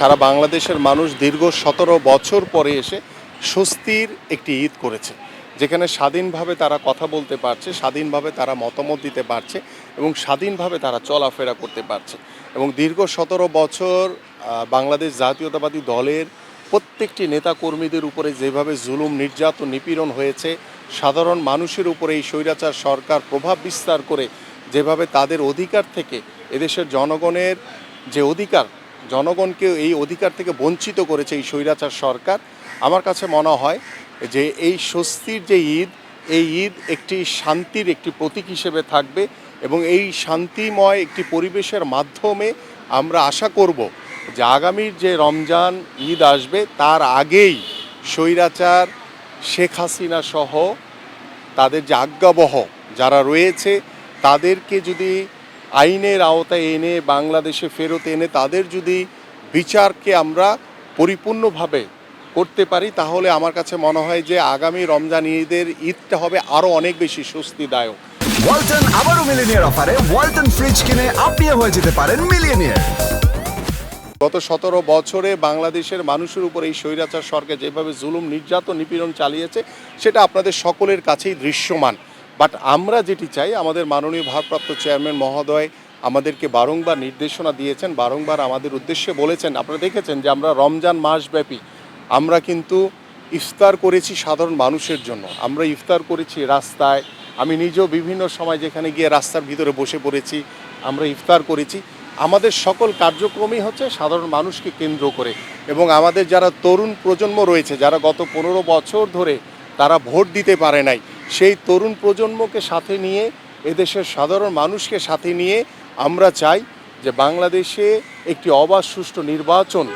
সারা বাংলাদেশের মানুষ দীর্ঘ সতেরো বছর পরে এসে স্বস্তির একটি ঈদ করেছে, যেখানে স্বাধীনভাবে তারা কথা বলতে পারছে, স্বাধীনভাবে তারা মতামত দিতে পারছে এবং স্বাধীনভাবে তারা চলাফেরা করতে পারছে। এবং দীর্ঘ সতেরো বছর বাংলাদেশ জাতীয়তাবাদী দলের প্রত্যেকটি নেতাকর্মীদের উপরে যেভাবে জুলুম, নির্যাতন, নিপীড়ন হয়েছে, সাধারণ মানুষের উপরে এই স্বৈরাচার সরকার প্রভাব বিস্তার করে যেভাবে তাদের অধিকার থেকে এদেশের জনগণের যে অধিকার জনগণকে এই অধিকার থেকে বঞ্চিত করেছে এই স্বৈরাচার সরকার। আমার কাছে মনে হয় যে এই স্বস্তির যে ঈদ, এই ঈদ একটি শান্তির একটি প্রতীক হিসেবে থাকবে এবং এই শান্তিময় একটি পরিবেশের মাধ্যমে আমরা আশা করব যে আগামীর যে রমজান ঈদ আসবে, তার আগেই স্বৈরাচার, শেখ হাসিনা সহ তাদের যে আজ্ঞাবহ যারা রয়েছে, তাদেরকে যদি আইনের আওতায় এনে বাংলাদেশে ফেরত এনে তাদের যদি বিচারকে আমরা পরিপূর্ণভাবে করতে পারি তাহলে আমার কাছে মনে হয় যে আগামী রমজান ঈদের ঈদটা হবে আরও অনেক বেশি স্বস্তিদায়ক। ওয়ালটন আবারও মিলিনিয়ার অফারে ওয়ালটন ফ্রিজ কিনে আপনিও হয়ে যেতে পারেন মিলিয়নিয়ার। গত সতেরো বছরে বাংলাদেশের মানুষের উপর এই স্বৈরাচার সরকার যেভাবে জুলুম নির্যাতন নিপীড়ন চালিয়েছে সেটা আপনাদের সকলের কাছেই দৃশ্যমান। বাট আমরা যেটি চাই, আমাদের মাননীয় ভারপ্রাপ্ত চেয়ারম্যান মহোদয় আমাদেরকে বারংবার নির্দেশনা দিয়েছেন, বারংবার আমাদের উদ্দেশ্যে বলেছেন। আপনারা দেখেছেন যে আমরা রমজান মাসব্যাপী, আমরা কিন্তু ইফতার করেছি সাধারণ মানুষের জন্য। আমরা ইফতার করেছি রাস্তায়, আমি নিজেও বিভিন্ন সময় যেখানে গিয়ে রাস্তার ভিতরে বসে পড়েছি, আমরা ইফতার করেছি। আমাদের সকল কার্যক্রমই হচ্ছে সাধারণ মানুষকে কেন্দ্র করে এবং আমাদের যারা তরুণ প্রজন্ম রয়েছে, যারা গত পনেরো বছর ধরে তারা ভোট দিতে পারে নাই সেই তরুণ প্রজন্মকে সাথে নিয়ে, এদেশের সাধারণ মানুষকে সাথে নিয়ে আমরা চাই যে বাংলাদেশে একটি অবাধ সুষ্ঠু নির্বাচন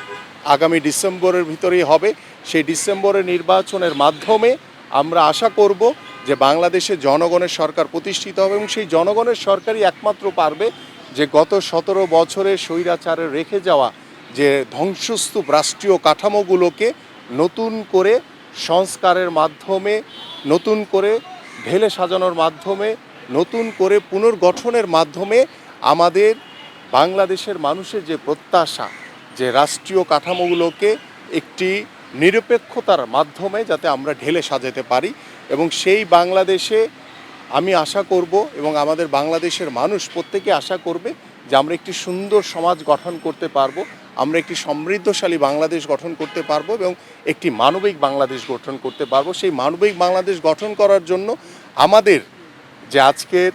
আগামী ডিসেম্বরের ভিতরেই হবে। সেই ডিসেম্বরের নির্বাচনের মাধ্যমে আমরা আশা করব যে বাংলাদেশে জনগণের সরকার প্রতিষ্ঠিত হবে এবং সেই জনগণের সরকারই একমাত্র পারবে যে গত সতেরো বছরে স্বৈরাচারে রেখে যাওয়া যে ধ্বংসস্তূপ রাষ্ট্রীয় কাঠামোগুলোকে নতুন করে সংস্কারের মাধ্যমে, নতুন করে ঢেলে সাজানোর মাধ্যমে, নতুন করে পুনর্গঠনের মাধ্যমে আমাদের বাংলাদেশের মানুষের যে প্রত্যাশা, যে রাষ্ট্রীয় কাঠামোগুলোকে একটি নিরপেক্ষতার মাধ্যমে যাতে আমরা ঢেলে সাজাতে পারি এবং সেই বাংলাদেশে আমি আশা করব এবং আমাদের বাংলাদেশের মানুষ প্রত্যেকে আশা করবে যে আমরা একটি সুন্দর সমাজ গঠন করতে পারব। আমরা একটি সমৃদ্ধশালী বাংলাদেশ গঠন করতে পারব এবং একটি মানবিক বাংলাদেশ গঠন করতে পারব। সেই মানবিক বাংলাদেশ গঠন করার জন্য আমাদের যে আজকের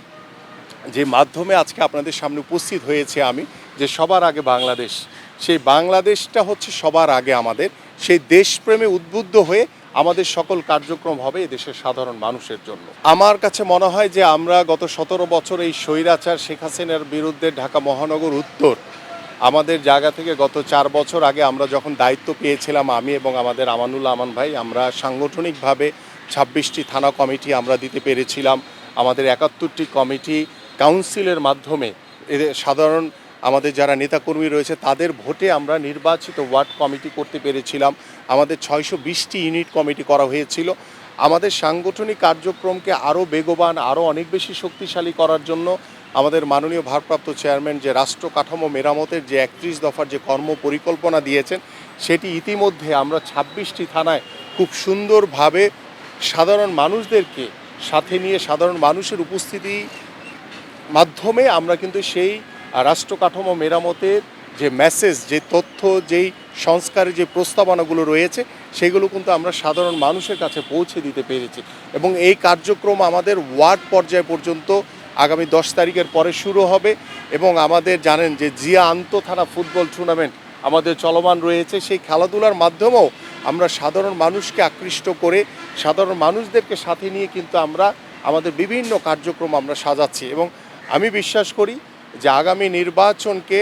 যে মাধ্যমে আজকে আপনাদের সামনে উপস্থিত হয়েছে আমি, যে সবার আগে বাংলাদেশ, সেই বাংলাদেশটা হচ্ছে সবার আগে আমাদের। সেই দেশপ্রেমে উদ্বুদ্ধ হয়ে আমাদের সকল কার্যক্রম হবে দেশের সাধারণ মানুষের জন্য। আমার কাছে মনে হয় যে আমরা গত সতেরো বছর এই স্বৈরাচার শেখ হাসিনার বিরুদ্ধে ঢাকা মহানগর উত্তর আমাদের জায়গা থেকে গত চার বছর আগে আমরা যখন দায়িত্ব পেয়েছিলাম আমি এবং আমাদের আমানুল আমান ভাই, আমরা সাংগঠনিকভাবে ছাব্বিশটি থানা কমিটি আমরা দিতে পেরেছিলাম। আমাদের একাত্তরটি কমিটি কাউন্সিলের মাধ্যমে এদের সাধারণ আমাদের যারা নেতাকর্মী রয়েছে, তাদের ভোটে আমরা নির্বাচিত ওয়ার্ড কমিটি করতে পেরেছিলাম। আমাদের ছয়শো বিশটি ইউনিট কমিটি করা হয়েছিল। আমাদের সাংগঠনিক কার্যক্রমকে আরও বেগবান, আরও অনেক বেশি শক্তিশালী করার জন্য আমাদের মাননীয় ভারপ্রাপ্ত চেয়ারম্যান যে রাষ্ট্র কাঠামো মেরামতের যে একত্রিশ দফার যে কর্ম পরিকল্পনা দিয়েছেন, সেটি ইতিমধ্যে আমরা ছাব্বিশটি থানায় খুব সুন্দরভাবে সাধারণ মানুষদেরকে সাথে নিয়ে সাধারণ মানুষের উপস্থিতি মাধ্যমে আমরা কিন্তু সেই রাষ্ট্র কাঠামো মেরামতের যে মেসেজ যে তথ্য, যেই সংস্কারের যে প্রস্তাবনাগুলো রয়েছে, সেগুলো কিন্তু আমরা সাধারণ মানুষের কাছে পৌঁছে দিতে পেরেছি। এবং এই কার্যক্রম আমাদের ওয়ার্ড পর্যায় পর্যন্ত আগামী দশ তারিখের পরে শুরু হবে এবং আমাদের জানেন যে জিয়া আন্তঃথানা ফুটবল টুর্নামেন্ট আমাদের চলমান রয়েছে। সেই খেলাধুলার মাধ্যমেও আমরা সাধারণ মানুষকে আকৃষ্ট করে, সাধারণ মানুষদেরকে সাথে নিয়ে কিন্তু আমরা আমাদের বিভিন্ন কার্যক্রম আমরা সাজাচ্ছি এবং আমি বিশ্বাস করি যে আগামী নির্বাচনকে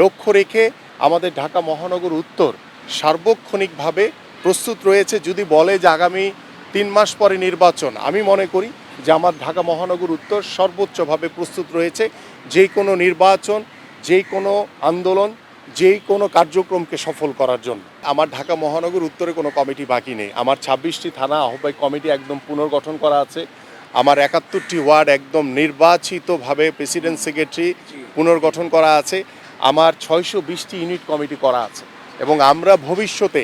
লক্ষ্য রেখে আমাদের ঢাকা মহানগর উত্তর সার্বক্ষণিকভাবে প্রস্তুত রয়েছে। যদি বলে যে আগামী তিন মাস পরে নির্বাচন, আমি মনে করি যে আমার ঢাকা মহানগর উত্তর সর্বোচ্চভাবে প্রস্তুত রয়েছে। যেই কোনো নির্বাচন যেই কোনো আন্দোলন যেই কোনো কার্যক্রমকে সফল করার জন্য। আমার ঢাকা মহানগর উত্তরে কোনো কমিটি বাকি নেই। আমার ছাব্বিশটি থানা আহ্বায়ক কমিটি একদম পুনর্গঠন করা আছে। আমার একাত্তরটি ওয়ার্ড একদম নির্বাচিতভাবে প্রেসিডেন্ট সেক্রেটারি পুনর্গঠন করা আছে। আমার ছয়শো বিশটি ইউনিট কমিটি করা আছে। এবং আমরা ভবিষ্যতে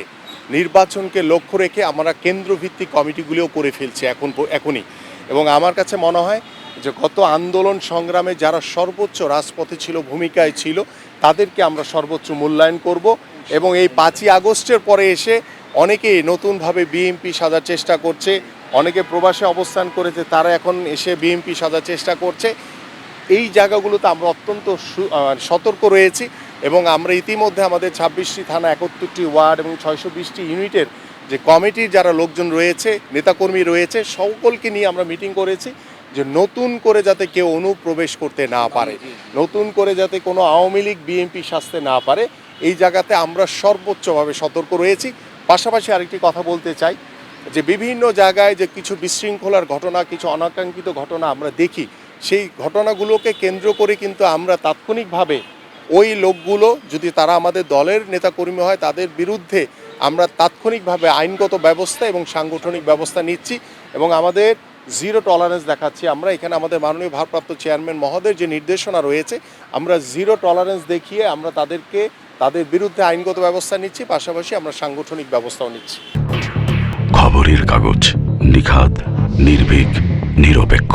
নির্বাচনকে লক্ষ্য রেখে আমরা কেন্দ্রভিত্তিক কমিটিগুলিও করে ফেলছি এখন এখনই। এবং আমার কাছে মনে হয় যে গত আন্দোলন সংগ্রামে যারা সর্বোচ্চ রাজপথে ছিল, ভূমিকায় ছিল, তাদেরকে আমরা সর্বোচ্চ মূল্যায়ন করব এবং এই পাঁচই আগস্টের পরে এসে অনেকেই নতুনভাবে বিএমপি সাজার চেষ্টা করছে, অনেকে প্রবাসে অবস্থান করেছে, তারা এখন এসে বিএমপি সাজার চেষ্টা করছে। এই জায়গাগুলোতে আমরা অত্যন্ত সু- সতর্ক রয়েছি এবং আমরা ইতিমধ্যে আমাদের ছাব্বিশটি থানা, একাত্তরটি ওয়ার্ড এবং ছয়শো বিশটি ইউনিটের যে কমিটির যারা লোকজন রয়েছে, নেতাকর্মী রয়েছে, সকলকে নিয়ে আমরা মিটিং করেছি যে নতুন করে যাতে কেউ অনুপ্রবেশ করতে না পারে, নতুন করে যাতে কোনো আওয়ামী লীগ, বিএনপি সাজতে না পারে, এই জায়গাতে আমরা সর্বোচ্চভাবে সতর্ক রয়েছি। পাশাপাশি আরেকটি কথা বলতে চাই, যে বিভিন্ন জায়গায় যে কিছু বিশৃঙ্খলার ঘটনা, কিছু অনাকাঙ্ক্ষিত ঘটনা আমরা দেখি, সেই ঘটনাগুলোকে কেন্দ্র করে কিন্তু আমরা তাৎক্ষণিকভাবে ওই লোকগুলো, যদি তারা আমাদের দলের নেতাকর্মী হয়, তাদের বিরুদ্ধে আমরা তাৎক্ষণিকভাবে আইনগত ব্যবস্থা এবং সাংগঠনিক ব্যবস্থা নিচ্ছি এবং আমাদের জিরো টলারেন্স দেখাচ্ছি। আমরা এখানে আমাদের মাননীয় ভারপ্রাপ্ত চেয়ারম্যান মহোদয়ের যে নির্দেশনা রয়েছে, আমরা জিরো টলারেন্স দেখিয়ে আমরা তাদেরকে, তাদের বিরুদ্ধে আইনগত ব্যবস্থা নিচ্ছি, পাশাপাশি আমরা সাংগঠনিক ব্যবস্থাও নিচ্ছি। খবরের কাগজ নিখাদ, নির্ভীক, নিরপেক্ষ।